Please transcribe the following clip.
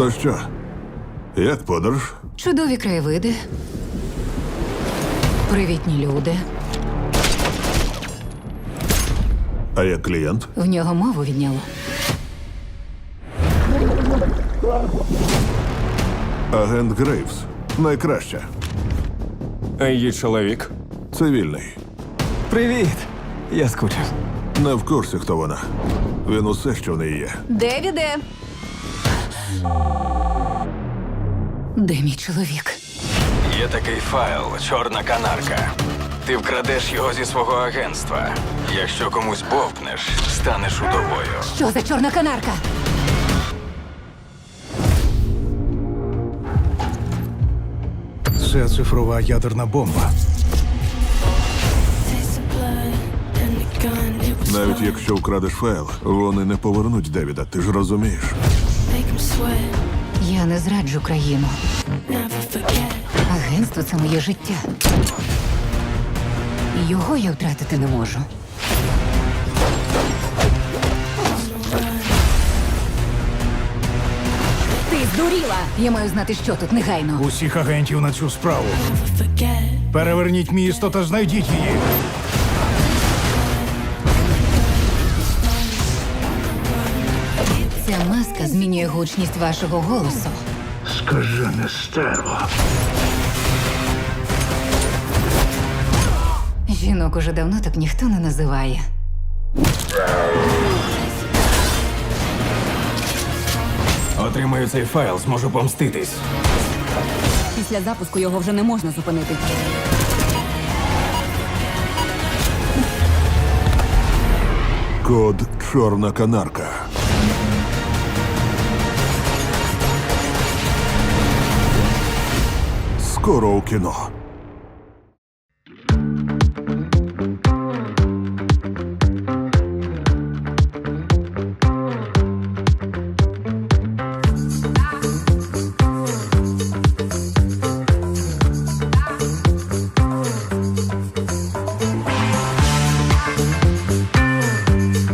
То що? Як подорож? Чудові краєвиди. Привітні люди. А як клієнт? В нього мову відняло. Агент Грейвс. Найкраща. А її чоловік. Цивільний. Привіт! Я скучив. Не в курсі, хто вона. Він усе, що в неї є. Девіде. Де мій чоловік? Є такий файл Чорна канарка. Ти вкрадеш його зі свого агентства. Якщо комусь бовкнеш, станеш удовою. Що за чорна канарка? Це цифрова ядерна бомба. Навіть якщо вкрадеш файл, вони не повернуть Девіда, ти ж розумієш. Я не зраджу країну. Агентство це моє життя. Його я втратити не можу. Ти здуріла! Я маю знати, що тут негайно. Усіх агентів на цю справу. Переверніть місто та знайдіть її. Ця маска змінює гучність вашого голосу. Скажене стерво. Жінок уже давно так ніхто не називає. Отримаю цей файл, зможу помститись. Після запуску його вже не можна зупинити. Код Чорна канарка. Скоро у кіно.